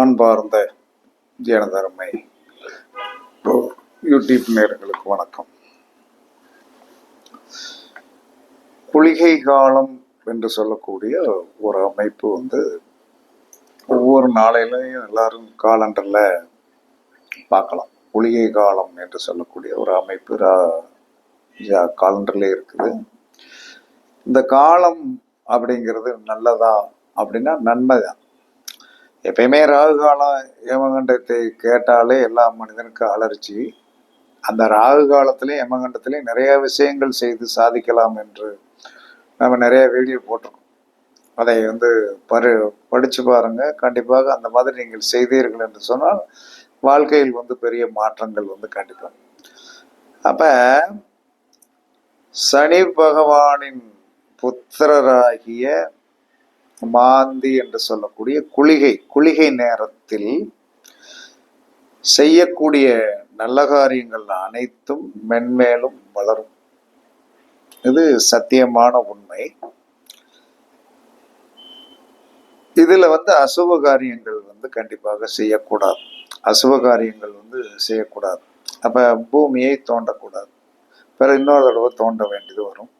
அன்பார்ந்த ஜனதர்மை யூடியூப் நேர்களுக்கு வணக்கம். குளிகை காலம் என்று சொல்லக்கூடிய ஒரு அமைப்பு வந்து ஒவ்வொரு நாளையிலையும் எல்லாரும் காலண்டரில் பார்க்கலாம். குளிகை காலம் என்று சொல்லக்கூடிய ஒரு அமைப்பு காலண்டர்லேயே இருக்குது. இந்த காலம் அப்படிங்கிறது நல்லதா அப்படின்னா நன்மை தான் எப்பயுமே ராகு காலம் யமகண்டத்தை கேட்டாலே எல்லா மனிதனுக்கும் அலர்ச்சி. அந்த ராகு காலத்திலையும் யமகண்டத்திலையும் நிறைய விஷயங்கள் செய்து சாதிக்கலாம் என்று நம்ம நிறைய வீடியோ போட்டிருக்கோம். அதை வந்து பரு படித்து பாருங்க. கண்டிப்பாக அந்த மாதிரி நீங்கள் செய்தீர்கள் என்று சொன்னால் வாழ்க்கையில் வந்து பெரிய மாற்றங்கள் வந்து கண்டிப்பாக அப்போ சனி பகவானின் புத்திரராகிய மாந்தி என்று சொல்லக்கூடிய குளிகை குளிகை நேரத்தில் செய்யக்கூடிய நல்ல காரியங்கள் அனைத்தும் மென்மேலும் வளரும். இது சத்தியமான உண்மை. இதில் வந்து அசுப காரியங்கள் வந்து கண்டிப்பாக செய்யக்கூடாது. அசுப காரியங்கள் வந்து செய்யக்கூடாது. அப்போ பூமியை தோண்டக்கூடாது. பிறகு இன்னொரு தடவை தோண்ட வேண்டியது வரும்.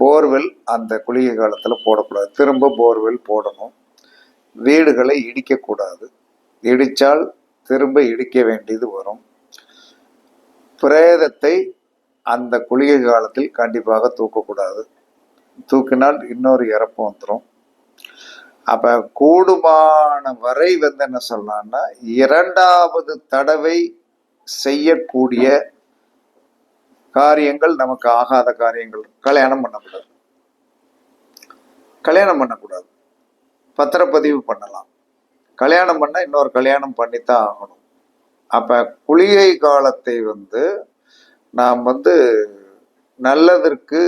போர்வெல் அந்த குளிகை காலத்தில் போடக்கூடாது. திரும்ப போர்வெல் போடணும். வீடுகளை இடிக்கக்கூடாது. இடித்தால் திரும்ப இடிக்க வேண்டியது வரும். பிரேதத்தை அந்த குளிகை காலத்தில் கண்டிப்பாக தூக்கக்கூடாது. தூக்கினால் இன்னொரு இறப்பு வந்துடும் அப்போ கூடுமான வரை வந்து என்ன சொல்லலாம்னா இரண்டாவது தடவை செய்யக்கூடிய காரியங்கள் நமக்கு ஆகாத காரியங்கள். கல்யாணம் பண்ணக்கூடாது. கல்யாணம் பண்ணக்கூடாது. பத்திரப்பதிவு பண்ணலாம். கல்யாணம் பண்ண இன்னொரு கல்யாணம் பண்ணித்தான் ஆகணும். அப்ப குளிகை காலத்தை வந்து நாம் வந்து நல்லதற்கு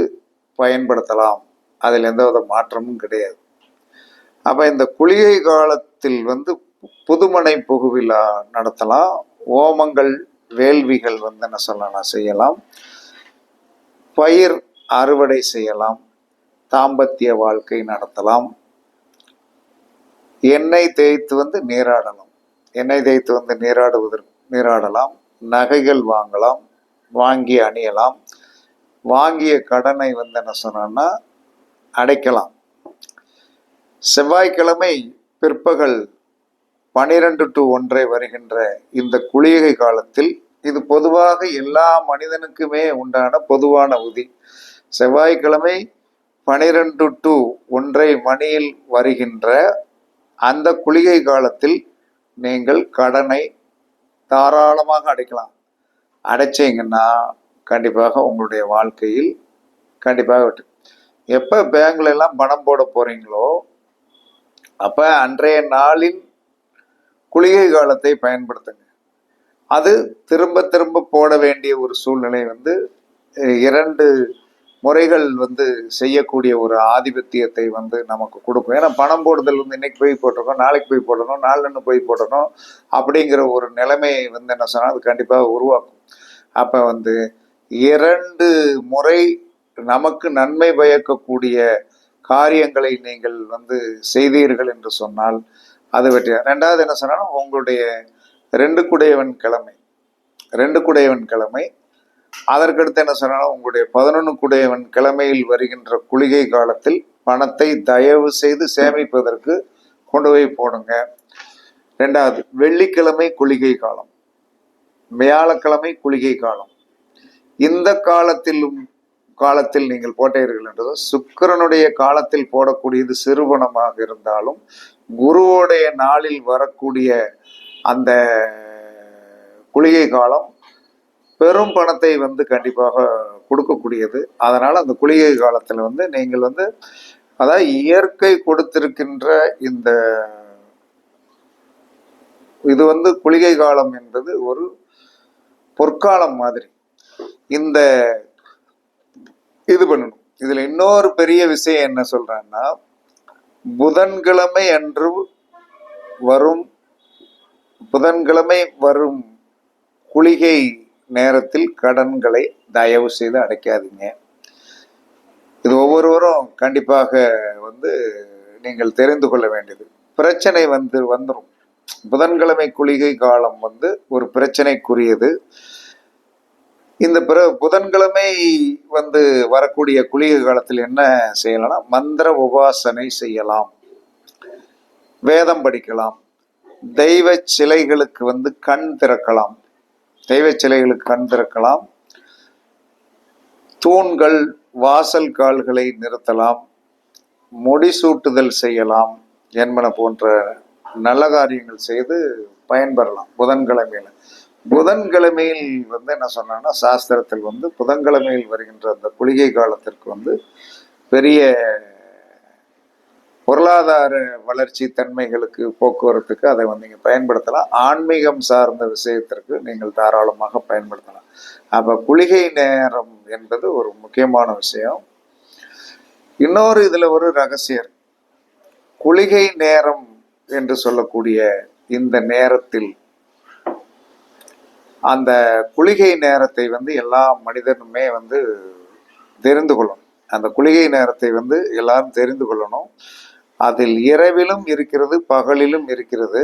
பயன்படுத்தலாம். அதில் எந்தவித மாற்றமும் கிடையாது. அப்ப இந்த குளிகை காலத்தில் வந்து புதுமனை புகுவிழா நடத்தலாம். ஓமங்கள் வேள்விகள் வந்து என்ன சொல்லலாம் செய்யலாம். பயிர் அறுவடை செய்யலாம் தாம்பத்திய வாழ்க்கை நடத்தலாம். எண்ணெய் தேய்த்து வந்து நீராடலாம். எண்ணெய் தேய்த்து வந்து நீராடுவதற்கு நீராடலாம். நகைகள் வாங்கலாம் வாங்கி அணியலாம். வாங்கிய கடனை வந்து என்ன சொன்னோன்னா அடைக்கலாம். செவ்வாய்க்கிழமை பிற்பகல் பனிரெண்டு டு ஒன்றை வருகின்ற இந்த குளிகை காலத்தில் இது பொதுவாக எல்லா மனிதனுக்குமே உண்டான பொதுவான உதி. செவ்வாய்க்கிழமை பனிரெண்டு டு ஒன்றை மணியில் வருகின்ற அந்த குளிகை காலத்தில் நீங்கள் கடனை தாராளமாக அடைக்கலாம். அடைச்சிங்கன்னா கண்டிப்பாக உங்களுடைய வாழ்க்கையில் கண்டிப்பாக விட்டு எப்போ பேங்க்ல எல்லாம் பணம் போட போறீங்களோ அப்போ அன்றைய நாளின் குளிகை காலத்தை பயன்படுத்துங்க. அது திரும்ப திரும்ப போட வேண்டிய ஒரு சூழ்நிலை வந்து இரண்டு முறைகள் வந்து செய்யக்கூடிய ஒரு ஆதிபத்தியத்தை வந்து நமக்கு கொடுக்கும். ஏன்னா பணம் போடுதல் வந்து இன்னைக்கு போய் போட்டிருக்கோம் நாளைக்கு போய் போடணும் நாளன்னு போய் போடணும் அப்படிங்கிற ஒரு நிலைமையை வந்து என்ன சொன்னால் அது கண்டிப்பாக உருவாக்கும். அப்போ வந்து இரண்டு முறை நமக்கு நன்மை பயக்கக்கூடிய காரியங்களை நீங்கள் வந்து செய்தீர்கள் என்று சொன்னால் அது வெற்றி. ரெண்டாவது என்ன சொன்னாலும் உங்களுடைய ரெண்டு குடையவன் கிழமை. ரெண்டு குடையவன் கிழமை. அதற்கடுத்து என்ன சொன்னாலும் உங்களுடைய பதினொன்று குடையவன் கிழமையில் வருகின்ற குளிகை காலத்தில் பணத்தை தயவு செய்து சேமிப்பதற்கு கொண்டு போய் போடுங்க. ரெண்டாவது வெள்ளிக்கிழமை குளிகை காலம். வியாழக்கிழமை குளிகை காலம். இந்த காலத்திலும் காலத்தில் நீங்கள் போட்டீர்கள் என்றது சுக்கரனுடைய காலத்தில் போடக்கூடியது சிறுவனமாக இருந்தாலும் குருவோடைய நாளில் வரக்கூடிய அந்த குளிகை காலம் பெரும் பணத்தை வந்து கண்டிப்பாக கொடுக்கக்கூடியது. அதனால் அந்த குளிகை காலத்தில் வந்து நீங்கள் வந்து அதாவது இயற்கை கொடுத்திருக்கின்ற இந்த இது வந்து குளிகை காலம் என்பது ஒரு பொற்காலம் மாதிரி. இந்த இது பண்ணணும். இதில் இன்னொரு பெரிய விஷயம் என்ன சொல்கிறேன்னா புதன்கிழமை அன்று வரும் புதன்கிழமை வரும் குளிகை நேரத்தில் கடன்களை தயவு செய்து அடைக்காதீங்க. இது ஒவ்வொருவரும் கண்டிப்பாக வந்து நீங்கள் தெரிந்து கொள்ள வேண்டியது. பிரச்சனை வந்து வந்துடும் புதன்கிழமை குளிகை காலம் வந்து ஒரு பிரச்சனைக்குரியது. இந்த பிற புதன்கிழமை வந்து வரக்கூடிய குளிகை காலத்தில் என்ன செய்யலாம்னா மந்திர உபாசனை செய்யலாம். வேதம் படிக்கலாம். தெய்வ சிலைகளுக்கு வந்து கண் திறக்கலாம். தெய்வ சிலைகளுக்கு கண் திறக்கலாம். தூண்கள் வாசல் கால்களை நிறுத்தலாம். முடிசூட்டுதல் செய்யலாம். என்பன போன்ற நல்ல காரியங்கள் செய்து பயன்பெறலாம். புதன்கிழமையில. புதன்கிழமையில் வந்து என்ன சொன்னான்னா சாஸ்திரத்தில் வந்து புதன்கிழமையில் வருகின்ற அந்த குளிகை காலத்திற்கு வந்து பெரிய பொருளாதார வளர்ச்சி தன்மைகளுக்கு போக்குவரத்துக்கு அதை வந்து நீங்கள் பயன்படுத்தலாம். ஆன்மீகம் சார்ந்த விஷயத்திற்கு நீங்கள் தாராளமாக பயன்படுத்தலாம். அப்போ குளிகை நேரம் என்பது ஒரு முக்கியமான விஷயம். இன்னொரு இதில் ஒரு ரகசியம். குளிகை நேரம் என்று சொல்லக்கூடிய இந்த நேரத்தில் அந்த குளிகை நேரத்தை வந்து எல்லா மனிதனுமே வந்து தெரிந்து கொள்ளணும். அந்த குளிகை நேரத்தை வந்து எல்லாரும் தெரிந்து கொள்ளணும். அதில் இரவிலும் இருக்கிறது பகலிலும் இருக்கிறது.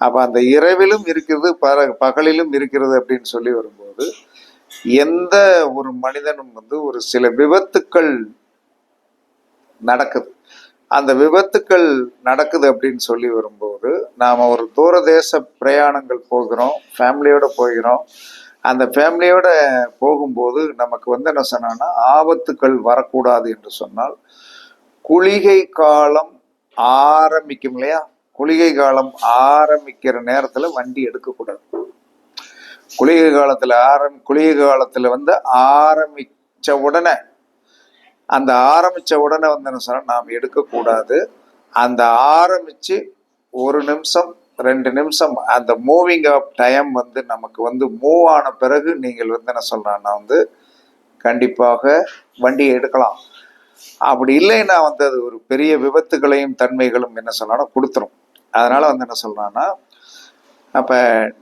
அப்போ அந்த இரவிலும் இருக்கிறது பர பகலிலும் இருக்கிறது அப்படின்னு சொல்லி வரும்போது எந்த ஒரு மனிதனும் வந்து ஒரு சில விபத்துக்கள் நடக்குது. அந்த விபத்துக்கள் நடக்குது அப்படின்னு சொல்லி வரும்போது நாம் ஒரு தூரதேச பிரயாணங்கள் போகிறோம் ஃபேமிலியோட போகிறோம். அந்த ஃபேமிலியோட போகும்போது நமக்கு வந்து என்ன சொன்னான்னா ஆபத்துக்கள் வரக்கூடாது என்று சொன்னால் குளிகை காலம் ஆரம்பிக்கும் இல்லையா? குளிகை காலம் ஆரம்பிக்கிற நேரத்தில் வண்டி எடுக்கக்கூடாது. குளிகை காலத்தில் ஆரம் குளிகை காலத்தில் வந்து ஆரம்பித்த உடனே அந்த ஆரம்பித்த உடனே வந்து என்ன சொன்னால் நாம் எடுக்கக்கூடாது. அந்த ஆரம்பித்து ஒரு நிமிஷம் ரெண்டு நிமிஷம் அந்த மூவிங் ஆஃப் டைம் வந்து நமக்கு வந்து மூவ் ஆன பிறகு நீங்கள் வந்து என்ன சொல்கிறேன்னா வந்து கண்டிப்பாக வண்டியை எடுக்கலாம். அப்படி இல்லைன்னா வந்து அது ஒரு பெரிய விபத்துகளையும் தன்மைகளும் என்ன சொல்லணும் கொடுத்துரும். அதனால வந்து என்ன சொல்கிறான்னா அப்ப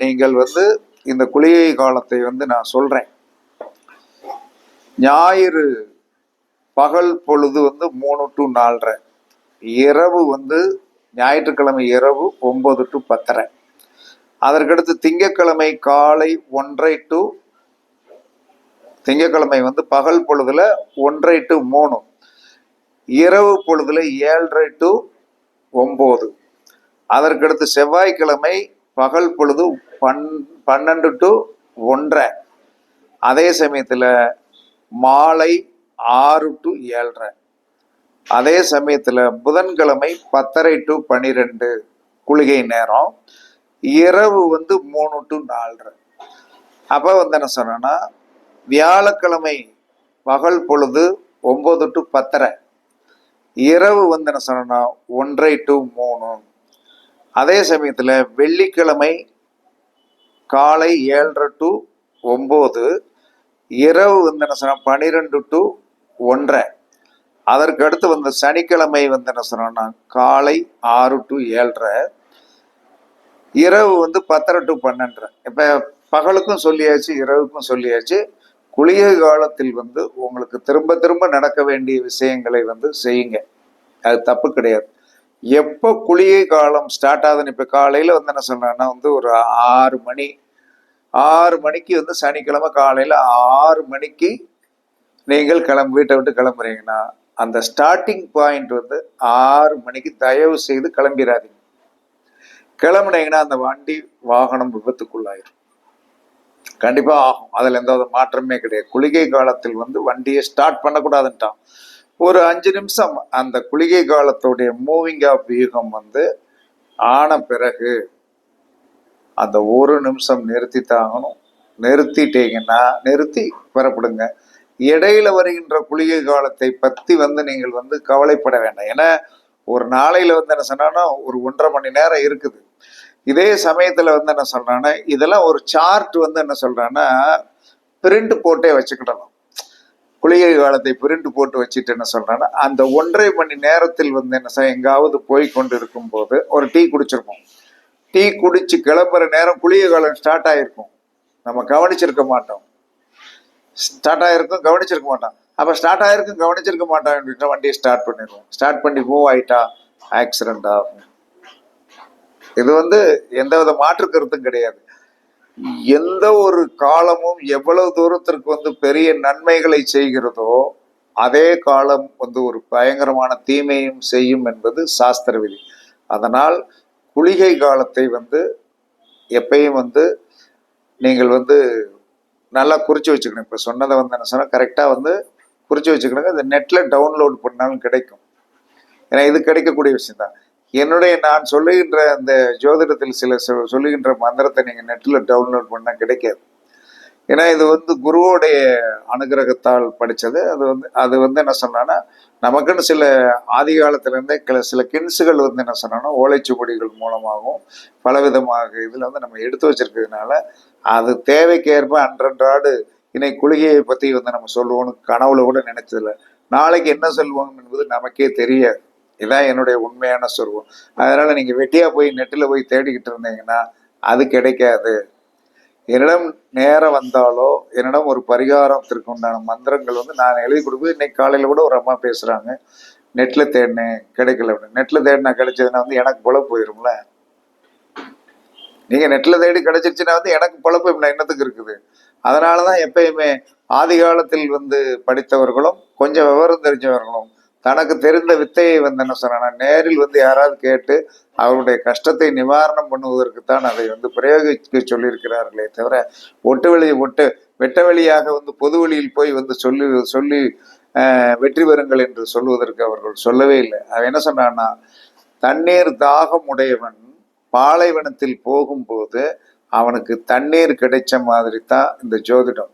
நீங்கள் வந்து இந்த குளிகை காலத்தை வந்து நான் சொல்றேன். ஞாயிறு பகல் பொழுது வந்து மூணு டு நாலரை இரவு வந்து ஞாயிற்றுக்கிழமை இரவு ஒன்பது டு பத்தரை. அதற்கடுத்து திங்கட்கிழமை காலை ஒன்றை டு திங்கட்கிழமை வந்து பகல் பொழுதுல ஒன்றை டு மூணு. இரவு பொழுதுல ஏழரை டு ஒம்பது. அதற்கடுத்து செவ்வாய்க்கிழமை பகல் பொழுது பன் பன்னெண்டு டு ஒன்றரை. அதே சமயத்தில் மாலை ஆறு டு ஏழரை. அதே சமயத்தில் புதன்கிழமை பத்தரை டு பன்னிரெண்டு குளிகை நேரம். இரவு வந்து மூணு டு நாலரை. அப்போ வந்து என்ன சொன்னேன்னா வியாழக்கிழமை பகல் பொழுது ஒம்பது டு பத்தரை. இரவு வந்து என்ன சொன்னா ஒன்றை டு மூணு. அதே சமயத்தில் வெள்ளிக்கிழமை காலை ஏழரை டு ஒம்பது இரவு வந்து என்ன சொன்னா பன்னிரெண்டு டு ஒன்றரை. அதற்கு அடுத்து வந்த சனிக்கிழமை வந்து என்ன சொன்னோன்னா காலை ஆறு டு ஏழரை. இரவு வந்து பத்தரை டு பன்னெண்டரை. இப்போ பகலுக்கும் சொல்லியாச்சு இரவுக்கும் சொல்லியாச்சு. குளிகை காலத்தில் வந்து உங்களுக்கு திரும்ப திரும்ப நடக்க வேண்டிய விஷயங்களை வந்து செய்யுங்க. அது தப்பு கிடையாது. எப்போ குளிகை காலம் ஸ்டார்ட் ஆகுதுன்னு இப்போ காலையில் வந்து என்ன சொல்றேன்னா வந்து ஒரு ஆறு மணி ஆறு மணிக்கு வந்து சனிக்கிழமை காலையில் ஆறு மணிக்கு நீங்கள் கிளம்பு வீட்டை விட்டு கிளம்புறீங்கன்னா அந்த ஸ்டார்டிங் பாயிண்ட் வந்து ஆறு மணிக்கு தயவு செய்து கிளம்பிடாதீங்க கிளம்புனீங்கன்னா அந்த வண்டி வாகனம் விபத்துக்குள்ளாயிரும். கண்டிப்பா ஆகும். அதில் எந்த வித மாற்றமே கிடையாது. குளிகை காலத்தில் வந்து வண்டியை ஸ்டார்ட் பண்ணக்கூடாதுன்ட்டான். ஒரு அஞ்சு நிமிஷம். அந்த குளிகை காலத்துடைய மூவிங் ஆஃப் வியூகம் வந்து ஆன பிறகு அந்த ஒரு நிமிஷம் நிறுத்தி தாங்கணும் நிறுத்திட்டீங்கன்னா நிறுத்தி பெறப்படுங்க. இடையில வருகின்ற குளிகை காலத்தை பற்றி வந்து நீங்கள் வந்து கவலைப்பட வேண்டாம். ஏன்னா ஒரு நாளையில் வந்து என்ன சொன்னோன்னா ஒரு ஒன்றரை மணி நேரம் இருக்குது. இதே சமயத்தில் வந்து என்ன சொல்கிறான்னா இதெல்லாம் ஒரு சார்ட் வந்து என்ன சொல்கிறான்னா பிரிண்ட் போட்டே வச்சுக்கிடலாம் குளிகை காலத்தை பிரிண்ட் போட்டு வச்சுட்டு என்ன சொல்றான்னா அந்த ஒன்றரை மணி நேரத்தில் வந்து என்ன செய்ய எங்காவது போய் கொண்டு இருக்கும் போது ஒரு டீ குடிச்சிருப்போம். டீ குடிச்சு கிளம்புற நேரம் குளிகை காலம் ஸ்டார்ட் ஆயிருக்கும். நம்ம கவனிச்சிருக்க மாட்டோம். ஸ்டார்ட் ஆயிருக்கும் கவனிச்சிருக்க மாட்டோம். அப்போ ஸ்டார்ட் ஆயிருக்கும் கவனிச்சிருக்க மாட்டோம் அப்படின்ற வண்டியை ஸ்டார்ட் பண்ணிடுவோம். ஸ்டார்ட் பண்ணி மூவ் ஆயிட்டா ஆக்சிடென்ட் ஆகும். இது வந்து எந்தவித மாற்று கருத்தும் கிடையாது. எந்த ஒரு காலமும் எவ்வளவு தூரத்திற்கு வந்து பெரிய நன்மைகளை செய்கிறதோ அதே காலம் வந்து ஒரு பயங்கரமான தீமையும் செய்யும் என்பது சாஸ்திர விதி அதனால் குளிகை காலத்தை வந்து எப்பயும் வந்து நீங்கள் வந்து நல்லா குறித்து வச்சுக்கணும். இப்போ சொன்னதை வந்து என்ன சொன்னால் கரெக்டாக வந்து குறித்து வச்சுக்கணுங்க. இந்த நெட்டில் டவுன்லோட் பண்ணாலும் கிடைக்கும். ஏன்னா இது கிடைக்கக்கூடிய விஷயம்தான். என்னுடைய நான் சொல்லுகின்ற அந்த ஜோதிடத்தில் சில சொல்லுகின்ற மந்திரத்தை நீங்கள் நெட்டில் டவுன்லோட் பண்ணால் கிடைக்காது. ஏன்னா இது வந்து குருவோடைய அனுகிரகத்தால் படித்தது அது வந்து அது வந்து என்ன சொன்னான்னா நமக்குன்னு சில ஆதி காலத்திலேருந்தே கில சில கின்ஸுகள் வந்து என்ன சொன்னான்னா ஓலைச்சுவடிகள் மூலமாகவும் பலவிதமாக இதில் வந்து நம்ம எடுத்து வச்சிருக்கிறதுனால அது தேவைக்கேற்ப அன்றன்றாடு இணை குளிகையை பற்றி வந்து நம்ம சொல்லுவோம்னு கனவுல கூட நினைச்சதில்லை நாளைக்கு என்ன சொல்லுவோம் என்பது நமக்கே தெரியாது. இதான் என்னுடைய உண்மையான சொருவம். அதனால நீங்க வெட்டியா போய் நெட்டில் போய் தேடிக்கிட்டு இருந்தீங்கன்னா அது கிடைக்காது. என்னிடம் நேரம் வந்தாலோ என்னிடம் ஒரு பரிகாரத்திற்கு உண்டான மந்திரங்கள் வந்து நான் எழுதி கொடுப்பது இன்னைக்கு காலையில கூட ஒரு அம்மா பேசுறாங்க நெட்ல தேடினேன் கிடைக்கல அப்படின்னு. நெட்ல தேடினா கிடைச்சதுன்னா வந்து எனக்கு பொழப்பு போயிரும்ல. நீங்க நெட்ல தேடி கிடைச்சிருச்சுன்னா வந்து எனக்கு பொழப்பு என்னத்துக்கு இருக்குது? அதனாலதான் எப்பயுமே ஆதி காலத்தில் வந்து படித்தவர்களும் கொஞ்சம் விவரம் தெரிஞ்சவர்களும் தனக்கு தெரிந்த வித்தையை வந்து என்ன சொன்னா நேரில் வந்து யாராவது கேட்டு அவருடைய கஷ்டத்தை நிவாரணம் பண்ணுவதற்குத்தான் அதை வந்து பிரயோகிக்க சொல்லியிருக்கிறார்களே தவிர ஒட்டு வழி ஒட்டு வெட்ட வழியாக வந்து பொது வழியில் போய் வந்து சொல்லி சொல்லி வெற்றி பெறுங்கள் என்று சொல்வதற்கு அவர்கள் சொல்லவே இல்லை. அவன் என்ன சொன்னான்னா தண்ணீர் தாகம் உடையவன் பாலைவனத்தில் போகும்போது அவனுக்கு தண்ணீர் கிடைச்ச மாதிரி தான் இந்த ஜோதிடம்.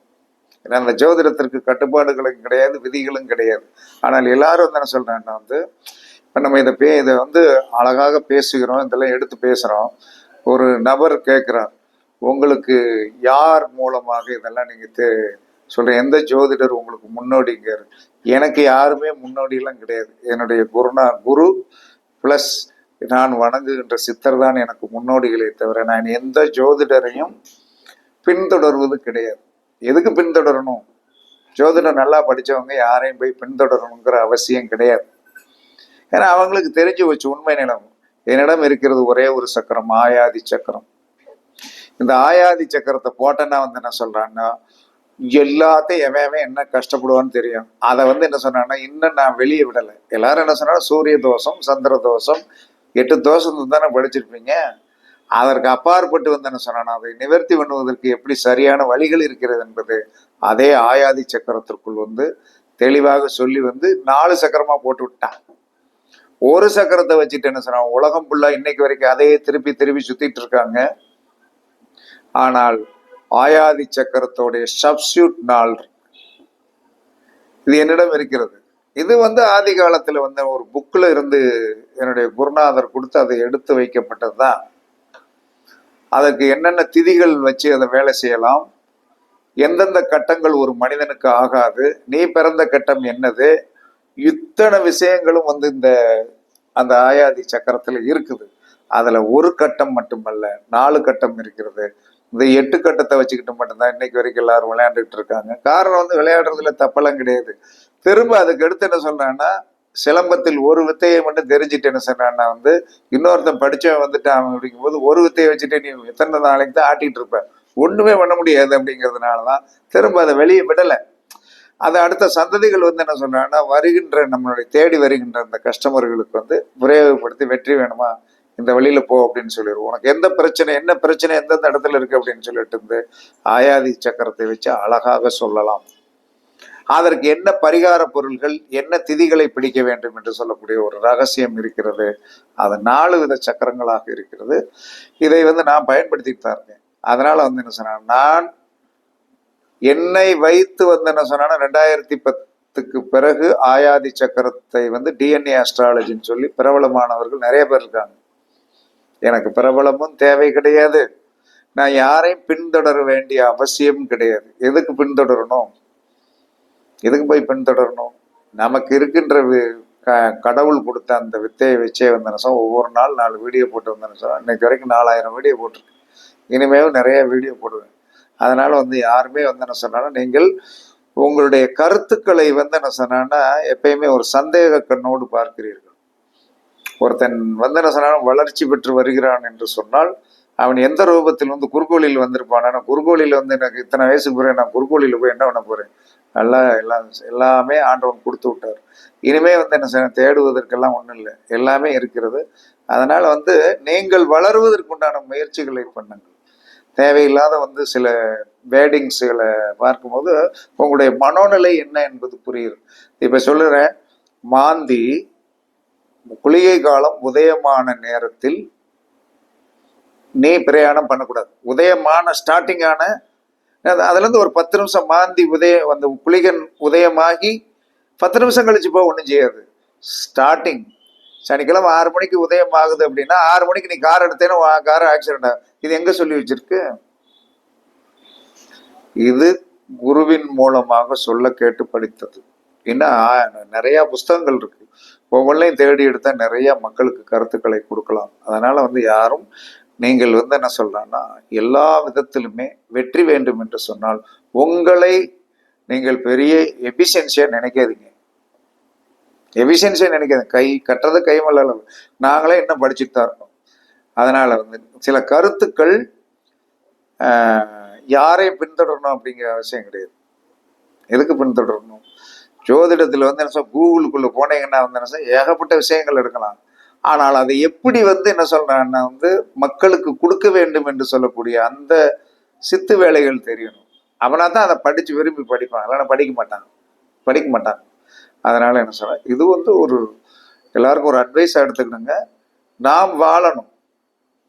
ஏன்னா அந்த ஜோதிடத்திற்கு கட்டுப்பாடுகளும் கிடையாது விதிகளும் கிடையாது. ஆனால் எல்லாரும் வந்து என்ன சொல்றாங்கன்னா வந்து இப்போ நம்ம இதை பே இதை வந்து அழகாக பேசுகிறோம் இதெல்லாம் எடுத்து பேசுகிறோம் ஒரு நபர் கேட்குறார் உங்களுக்கு யார் மூலமாக இதெல்லாம் நீங்கள் தே சொல்கிறேன் எந்த ஜோதிடர் உங்களுக்கு முன்னோடிங்கிறார் எனக்கு யாருமே முன்னோடியெல்லாம் கிடையாது. என்னுடைய குருனா குரு ப்ளஸ் நான் வணங்குகின்ற சித்தர் தான் எனக்கு முன்னோடிகளே தவிர நான் எந்த ஜோதிடரையும் பின்தொடர்வது கிடையாது. எதுக்கு பின்தொடரணும்? ஜோதிடம் நல்லா படிச்சவங்க யாரையும் போய் பின்தொடரணுங்கிற அவசியம் கிடையாது. ஏன்னா அவங்களுக்கு தெரிஞ்சு வச்சு உண்மை நிலம். என்னிடம் இருக்கிறது ஒரே ஒரு சக்கரம் ஆயாதி சக்கரம். இந்த ஆயாதி சக்கரத்தை போட்டேன்னா வந்து என்ன சொல்றான்னா எல்லாத்தையும் எவன் எவன் என்ன கஷ்டப்படுவான்னு தெரியும். அதை வந்து என்ன சொன்னான்னா இன்னும் நான் வெளியே விடலை. எல்லாரும் என்ன சொன்னாலும் சூரிய தோஷம் சந்திர தோஷம் எட்டு தோஷம் தானே படிச்சிருப்பீங்க. அதற்கு அப்பாற்பட்டு வந்து என்ன சொன்னான்னா அதை நிவர்த்தி பண்ணுவதற்கு எப்படி சரியான வழிகள் இருக்கிறது என்பது அதே ஆயாதி சக்கரத்திற்குள் வந்து தெளிவாக சொல்லி வந்து நாலு சக்கரமா போட்டு விட்டான். ஒரு சக்கரத்தை வச்சுட்டு என்ன சொன்னான் உலகம் ஃபுல்லா இன்னைக்கு வரைக்கும் அதையே திருப்பி திருப்பி சுத்திட்டு இருக்காங்க. ஆனால் ஆயாதி சக்கரத்தோடைய சப்ஸ்டியூட் நாள் இது என்னிடம் இருக்கிறது. இது வந்து ஆதி காலத்துல வந்து ஒரு புக்ல இருந்து என்னுடைய குருநாதர் கொடுத்து அதை எடுத்து வைக்கப்பட்டது தான் அதற்கு என்னென்ன திதிகள் வச்சு அதை வேலை செய்யலாம்? எந்தெந்த கட்டங்கள் ஒரு மனிதனுக்கு ஆகாது? நீ பிறந்த கட்டம் என்னது? இத்தனை விஷயங்களும் வந்து இந்த அந்த ஆயாதி சக்கரத்தில் இருக்குது. அதில் ஒரு கட்டம் மட்டுமல்ல நாலு கட்டம் இருக்கிறது. இந்த எட்டு கட்டத்தை வச்சுக்கிட்டு மட்டும்தான் இன்னைக்கு வரைக்கும் எல்லாரும் விளையாண்டுக்கிட்டு இருக்காங்க. காரணம் வந்து விளையாடுறதுல தப்பெல்லாம் கிடையாது. திரும்ப அதுக்கு அடுத்து என்ன சொல்கிறேன்னா சிலம்பத்தில் ஒரு வித்தையை மட்டும் தெரிஞ்சுட்டு என்ன வந்து இன்னொருத்தன் படிச்சவன் வந்துட்டான் அப்படிங்கும்போது ஒரு வித்தையை வச்சுட்டு நீ எத்தனை நாளைக்கு தான் ஆட்டிட்டு இருப்பேன் ஒண்ணுமே பண்ண முடியாது அப்படிங்கிறதுனாலதான் திரும்ப அதை வெளியே விடலை. அது அடுத்த சந்ததிகள் வந்து என்ன சொல்றாங்கன்னா வருகின்ற நம்மளுடைய தேடி வருகின்ற அந்த கஸ்டமர்களுக்கு வந்து பிரயோகப்படுத்தி வெற்றி வேணுமா? இந்த வழியில போ அப்படின்னு சொல்லிடுவோம். உனக்கு எந்த பிரச்சனை என்ன பிரச்சனை எந்தெந்த இடத்துல இருக்கு அப்படின்னு சொல்லிட்டு இருந்து ஆயாதி சக்கரத்தை வச்சு அழகாக சொல்லலாம். அதற்கு என்ன பரிகார பொருள்கள் என்ன திதிகளை பிடிக்க வேண்டும் என்று சொல்லக்கூடிய ஒரு ரகசியம் இருக்கிறது. அது நாலு வித சக்கரங்களாக இருக்கிறது. இதை வந்து நான் பயன்படுத்திட்டு தான் இருக்கேன். அதனால வந்து என்ன சொன்னா நான் என்னை வைத்து வந்து என்ன சொன்னா ரெண்டாயிரத்தி பத்துக்கு பிறகு ஆயாதி சக்கரத்தை வந்து டிஎன்ஏ அஸ்ட்ராலஜின்னு சொல்லி பிரபலமானவர்கள் நிறைய பேர் இருக்காங்க. எனக்கு பிரபலமும் தேவை கிடையாது. நான் யாரையும் பின்தொடர வேண்டிய அவசியம் கிடையாது. எதுக்கு பின்தொடரணும்? எதுக்கு போய் பின்தொடரணும்? நமக்கு இருக்கின்ற க- கடவுள் கொடுத்த அந்த வித்தையை வச்சே வந்த நிமிஷம் ஒவ்வொரு நாள் நாலு வீடியோ போட்டு வந்த நிமிஷம் இன்னைக்கு வரைக்கும் நாலாயிரம் வீடியோ போட்டிருக்கேன் இனிமேலும் நிறைய வீடியோ போடுவேன். அதனால வந்து யாருமே வந்து என்ன சொன்னாலும் நீங்கள் உங்களுடைய கருத்துக்களை வந்து என்ன சொன்னான்னா எப்பயுமே ஒரு சந்தேக கண்ணோடு பார்க்கிறீர்கள். ஒருத்தன் வந்து என்ன சொன்னாலும் வளர்ச்சி பெற்று வருகிறான் என்று சொன்னால் அவன் எந்த ரூபத்தில் வந்து குறுக்கோளில் வந்திருப்பான்? ஆனால் குறுக்கோளில் வந்து எனக்கு இத்தனை வயசுக்கு போகிறேன் நான் குறுக்கோளில் போய் என்ன பண்ண போகிறேன் நல்லா எல்லாம் எல்லாமே ஆண்டவன் கொடுத்து விட்டார். இனிமே வந்து என்ன செய்ய தேடுவதற்கெல்லாம் ஒன்றும் இல்லை. எல்லாமே இருக்கிறது. அதனால் வந்து நீங்கள் வளருவதற்குண்டான முயற்சிகளை பண்ணுங்கள். தேவையில்லாத வந்து சில வேடிங்ஸுகளை பார்க்கும்போது உங்களுடைய மனோநிலை என்ன என்பது புரியுது. இப்போ சொல்லுறேன் மாந்தி குளிகை காலம் உதயமான நேரத்தில் நீ பிரயாணம் பண்ணக்கூடாது. உதயமான ஸ்டார்டிங்கான அதுலேருந்து ஒரு பத்து நிமிஷம் மாந்தி உதயம் அந்த புலிகன் உதயமாகி பத்து நிமிஷம் கழிச்சு போக ஒன்றும் செய்யாது. ஸ்டார்டிங் சனிக்கிழமை ஆறு மணிக்கு உதயம் ஆகுது அப்படின்னா ஆறு மணிக்கு நீ கார் எடுத்தேன்னா கார் ஆக்சிடென்ட் ஆகும் இது எங்கே சொல்லி வச்சிருக்கு? இது குருவின் மூலமாக சொல்ல கேட்டு படித்தது இன்னும் நிறையா நிறைய புஸ்தகங்கள் இருக்கு. ஒவ்வொன்றையும் தேடி எடுத்தால் நிறைய மக்களுக்கு கருத்துக்களை கொடுக்கலாம். அதனால வந்து யாரும் நீங்கள் வந்து என்ன சொல்கிறேன்னா எல்லா விதத்திலுமே வெற்றி வேண்டும் என்று சொன்னால் உங்களை நீங்கள் பெரிய எஃபிஷியன்சியாக நினைக்காதீங்க. எஃபிஷியன்சியாக நினைக்காதீங்க. கை கட்டுறது கை நாங்களே இன்னும் படிச்சுட்டு தான் இருக்கோம். அதனால் வந்து சில கருத்துக்கள் யாரை பின்தொடரணும் அப்படிங்கிற அவசியம் கிடையாது. எதுக்கு பின்தொடரணும்? ஜோதிடத்தில் வந்து என்ன சார் கூகுளுக்குள்ளே போனீங்கன்னா வந்து என்ன சார் ஏகப்பட்ட விஷயங்கள் எடுக்கலாம். ஆனால் அதை எப்படி வந்து என்ன சொல்றாங்கன்னா வந்து மக்களுக்கு கொடுக்க வேண்டும் என்று சொல்லக்கூடிய அந்த சித்து வேலைகள் தெரியணும். அவனா தான் அதை படிச்சு விரும்பி படிப்பான். இல்லைன்னா படிக்க மாட்டான். படிக்க மாட்டான். அதனால என்ன சொல்றேன் இது வந்து ஒரு எல்லாருக்கும் ஒரு அட்வைஸ் எடுத்துக்கணுங்க. நாம் வாழணும்.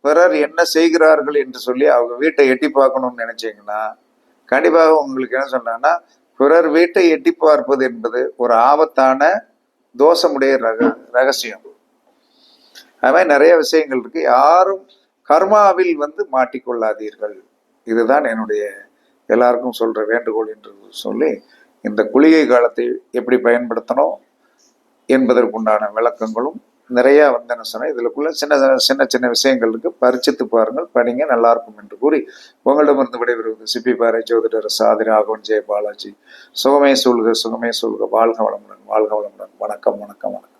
பிறர் என்ன செய்கிறார்கள் என்று சொல்லி அவங்க வீட்டை எட்டி பார்க்கணும்னு நினைச்சீங்கன்னா கண்டிப்பாக உங்களுக்கு என்ன சொன்னாங்கன்னா பிறர் வீட்டை எட்டி பார்ப்பது என்பது ஒரு ஆபத்தான தோஷமுடைய ரக ரகசியம். அது மாதிரி நிறைய விஷயங்கள் இருக்கு. யாரும் கர்மாவில் வந்து மாட்டிக்கொள்ளாதீர்கள். இதுதான் என்னுடைய எல்லாருக்கும் சொல்ற வேண்டுகோள் என்று சொல்லி இந்த குளிகை காலத்தை எப்படி பயன்படுத்தணும் என்பதற்குண்டான விளக்கங்களும் நிறைய வந்து என்ன சொன்னேன். இதுலக்குள்ள சின்ன சின்ன- சின்ன சின்ன விஷயங்கள் இருக்கு. பரிச்சித்து பாருங்கள் படிங்க நல்லா இருக்கும் என்று கூறி உங்களிடமிருந்து விடைபெறுவது சிப்பி பாறை ஜோதிடர் சாதி ராகவன் ஜெய பாலாஜி சுகமே சொல்க சுகமே சொல்க வாழ்க வளமுடன் வாழ்க வளமுடன். வணக்கம் வணக்கம் வணக்கம்.